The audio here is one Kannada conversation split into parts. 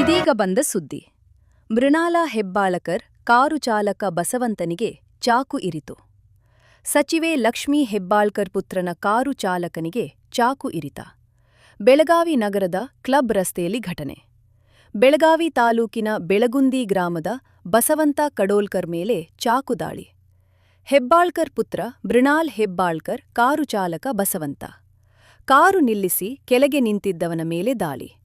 ಇದೀಗ ಬಂದ ಸುದ್ದಿ. ಮೃಣಾಲ ಹೆಬ್ಬಾಳಕರ್ ಕಾರು ಚಾಲಕ ಬಸವಂತನಿಗೆ ಚಾಕು ಇರಿತು. ಸಚಿವೆ ಲಕ್ಷ್ಮೀ ಹೆಬ್ಬಾಳ್ಕರ್ ಪುತ್ರನ ಕಾರು ಚಾಲಕನಿಗೆ ಚಾಕು ಇರಿತ. ಬೆಳಗಾವಿ ನಗರದ ಕ್ಲಬ್ ರಸ್ತೆಯಲ್ಲಿ ಘಟನೆ. ಬೆಳಗಾವಿ ತಾಲೂಕಿನ ಬೆಳಗುಂದಿ ಗ್ರಾಮದ ಬಸವಂತ ಕಡೋಲ್ಕರ್ ಮೇಲೆ ಚಾಕು ದಾಳಿ. ಹೆಬ್ಬಾಳ್ಕರ್ ಪುತ್ರ ಮೃಣಾಲ್ ಹೆಬ್ಬಾಳ್ಕರ್ ಕಾರು ಚಾಲಕ ಬಸವಂತ. ಕಾರು ನಿಲ್ಲಿಸಿ ಕೆಳಗೆ ನಿಂತಿದ್ದವನ ಮೇಲೆ ದಾಳಿ.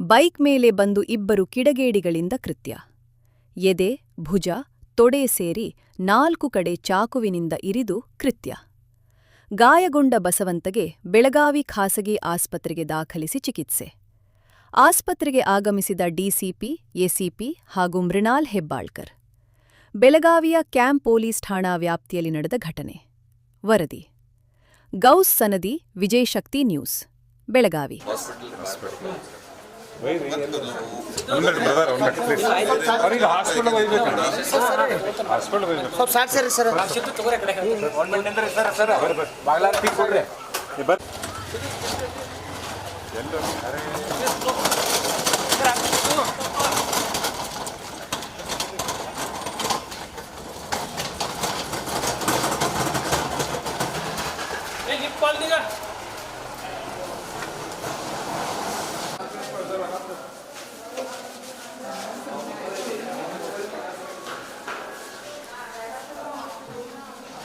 ಬೈಕ್ ಮೇಲೆ ಬಂದು ಇಬ್ಬರು ಕಿಡಗೇಡಿಗಳಿಂದ ಕೃತ್ಯ. ಎದೆ, ಭುಜ, ತೊಡೆ ಸೇರಿ ನಾಲ್ಕು ಕಡೆ ಚಾಕುವಿನಿಂದ ಇರಿದು ಕೃತ್ಯ. ಗಾಯಗೊಂಡ ಬಸವಂತಗೆ ಬೆಳಗಾವಿ ಖಾಸಗಿ ಆಸ್ಪತ್ರೆಗೆ ದಾಖಲಿಸಿ ಚಿಕಿತ್ಸೆ. ಆಸ್ಪತ್ರೆಗೆ ಆಗಮಿಸಿದ ಡಿಸಿಪಿ, ಎಸಿಪಿ ಹಾಗೂ ಮೃಣಾಲ್ ಹೆಬ್ಬಾಳ್ಕರ್. ಬೆಳಗಾವಿಯ ಕ್ಯಾಂಪ್ ಪೊಲೀಸ್ ಠಾಣಾ ವ್ಯಾಪ್ತಿಯಲ್ಲಿ ನಡೆದ ಘಟನೆ. ವರದಿ. ಗೌಸ್ ಸನದಿ ವಿಜಯಶಕ್ತಿ ನ್ಯೂಸ್, ಬೆಳಗಾವಿ. ಹಾಸ್ಪಿಟಲ್ ಒಯ್ಬೇಕಣ್ಣ ಹಾಸ್ಪಿಟಲ್ ಒಯ್ಬೇಕು ಸ್ವಲ್ಪ ಸರಿ ಸರ್ ನೀ ಬರ್ರಿ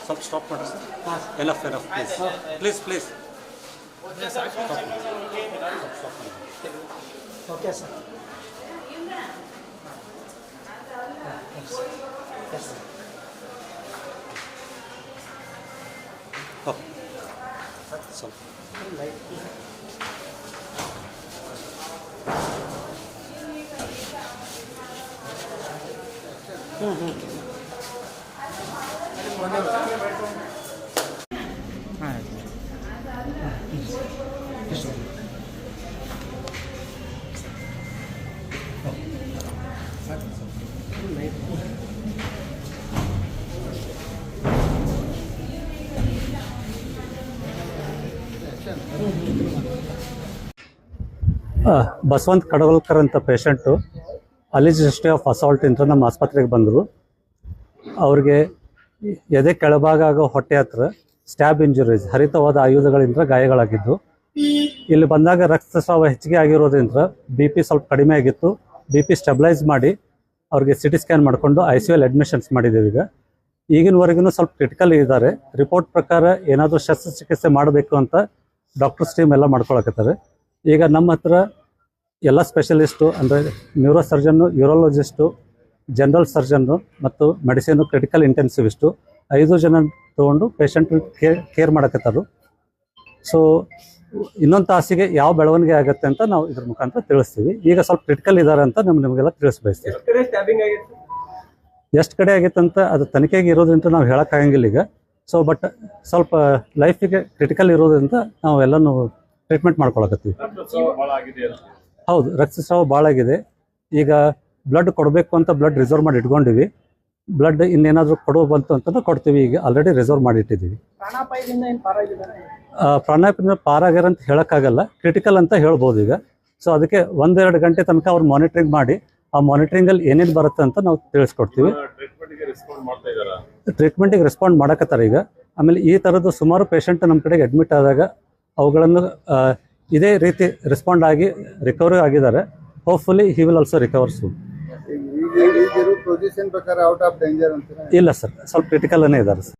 ಸ್ವಲ್ಪ ಸ್ಟಾಪ್ ಮಾಡಿ sir. Enough enough please please please okay sir ಸ್ವಲ್ಪ ಆ, ಬಸವಂತ್ ಕಡವಲ್ಕರ್ ಅಂತ patient alleged history of assault ಅಂತ ನಮ್ಮ ಆಸ್ಪತ್ರೆಗೆ ಬಂದರು. ಅವ್ರಿಗೆ ಎದೆ ಕೆಳಭಾಗ ಆಗೋ ಹೊಟ್ಟೆ ಹತ್ರ ಸ್ಟ್ಯಾಬ್ ಇಂಜುರೀಸ್, ಹರಿತವಾದ ಆಯುಧಗಳಿಂದ ಗಾಯಗಳಾಗಿದ್ದು, ಇಲ್ಲಿ ಬಂದಾಗ ರಕ್ತಸ್ರಾವ ಹೆಚ್ಚಿಗೆ ಆಗಿರೋದ್ರಿಂದ ಬಿ ಪಿ ಸ್ವಲ್ಪ ಕಡಿಮೆ ಆಗಿತ್ತು. ಬಿ ಪಿ ಸ್ಟೆಬಿಲೈಸ್ ಮಾಡಿ ಅವ್ರಿಗೆ ಸಿ ಟಿ ಸ್ಕ್ಯಾನ್ ಮಾಡಿಕೊಂಡು ಐ ಸಿ ಎಲ್ ಅಡ್ಮಿಷನ್ಸ್ ಮಾಡಿದ್ದೀವಿ ಈಗ. ಈಗಿನವರೆಗೂ ಸ್ವಲ್ಪ ಕ್ರಿಟಿಕಲ್ ಇದ್ದಾರೆ. ರಿಪೋರ್ಟ್ ಪ್ರಕಾರ ಏನಾದರೂ ಶಸ್ತ್ರಚಿಕಿತ್ಸೆ ಮಾಡಬೇಕು ಅಂತ ಡಾಕ್ಟರ್ಸ್ ಟೀಮ್ ಎಲ್ಲ ಮಾಡ್ಕೊಳಕತ್ತಾರೆ. ಈಗ ನಮ್ಮ ಹತ್ರ ಎಲ್ಲ ಸ್ಪೆಷಲಿಸ್ಟು ಅಂದರೆ ನ್ಯೂರೋ ಸರ್ಜನ್ನು ಯೂರೋಲಜಿಸ್ಟು ಜನರಲ್ ಸರ್ಜನ್ನು ಮತ್ತು ಮೆಡಿಸಿನ್ ಕ್ರಿಟಿಕಲ್ ಇಂಟೆನ್ಸಿವಿಸ್ಟು ಐದು ಜನ ತೊಗೊಂಡು ಪೇಷಂಟ್ ಕೇರ್ ಕೇರ್ ಮಾಡಕತ್ತಾರು ಸೊ ಇನ್ನೊಂದು ತಾಸಿಗೆ ಯಾವ ಬೆಳವಣಿಗೆ ಆಗುತ್ತೆ ಅಂತ ನಾವು ಇದ್ರ ಮುಖಾಂತರ ತಿಳಿಸ್ತೀವಿ. ಈಗ ಸ್ವಲ್ಪ ಕ್ರಿಟಿಕಲ್ ಇದ್ದಾರೆ ಅಂತ ನಮ್ಗೆ ನಿಮಗೆಲ್ಲ ತಿಳಿಸ್ಬಯಸ್ತೀವಿ ಎಷ್ಟು ಕಡೆ ಆಗಿತ್ತು? ಅಂತ ಅದು ತನಿಖೆಗೆ ಇರೋದ್ರಿಂದ ನಾವು ಹೇಳೋಕ್ಕಾಗಂಗಿಲ್ಲ ಈಗ. ಸೊ ಬಟ್ ಸ್ವಲ್ಪ ಲೈಫಿಗೆ ಕ್ರಿಟಿಕಲ್ ಇರೋದ್ರಿಂದ ನಾವು ಎಲ್ಲನೂ ಟ್ರೀಟ್ಮೆಂಟ್ ಮಾಡ್ಕೊಳಕತ್ತೀವಿ. ಹೌದು ರಕ್ತಸ್ರಾವ ಭಾಳ ಆಗಿದೆ. ಈಗ ಬ್ಲಡ್ ಕೊಡಬೇಕು ಅಂತ ಬ್ಲಡ್ ರಿಸರ್ವ್ ಮಾಡಿ ಇಟ್ಕೊಂಡಿವಿ. ಬ್ಲಡ್ ಇನ್ನೇನಾದರೂ ಕೊಡೋ ಬಂತು ಅಂತ ಕೊಡ್ತೀವಿ. ಈಗ ಆಲ್ರೆಡಿ ರಿಸರ್ವ್ ಮಾಡಿಟ್ಟಿದ್ದೀವಿ ಪ್ರಾಣಾಪಾಯದಿಂದ ಪಾರಾಗ್ಯಾರ ಅಂತ ಹೇಳೋಕ್ಕಾಗಲ್ಲ. ಕ್ರಿಟಿಕಲ್ ಅಂತ ಹೇಳ್ಬೋದು ಈಗ. ಸೊ ಅದಕ್ಕೆ ಒಂದೆರಡು ಗಂಟೆ ತನಕ ಅವ್ರು ಮಾನಿಟ್ರಿಂಗ್ ಮಾಡಿ ಆ ಮಾನಿಟ್ರಿಂಗಲ್ಲಿ ಏನೇನು ಬರುತ್ತೆ ಅಂತ ನಾವು ತಿಳಿಸ್ಕೊಡ್ತೀವಿ. ಟ್ರೀಟ್ಮೆಂಟ್ಗೆ ರೆಸ್ಪಾಂಡ್ ಮಾಡಕತ್ತಾರೆ ಈಗ. ಆಮೇಲೆ ಈ ಥರದ್ದು ಸುಮಾರು ಪೇಷಂಟ್ ನಮ್ಮ ಕಡೆಗೆ ಅಡ್ಮಿಟ್ ಆದಾಗ ಅವುಗಳನ್ನು ಇದೇ ರೀತಿ ರೆಸ್ಪಾಂಡ್ ಆಗಿ ರಿಕವರಿ ಆಗಿದ್ದಾರೆ. Hopefully he will also recover soon position ಪ್ರಕಾರ ಔಟ್ ಆಫ್ ಡೇಂಜರ್ ಅಂತ ಇಲ್ಲ ಸರ್ ಸ್ವಲ್ಪ ಕ್ರಿಟಿಕಲ್ಲೇ ಇದ್ದಾರೆ ಸರ್.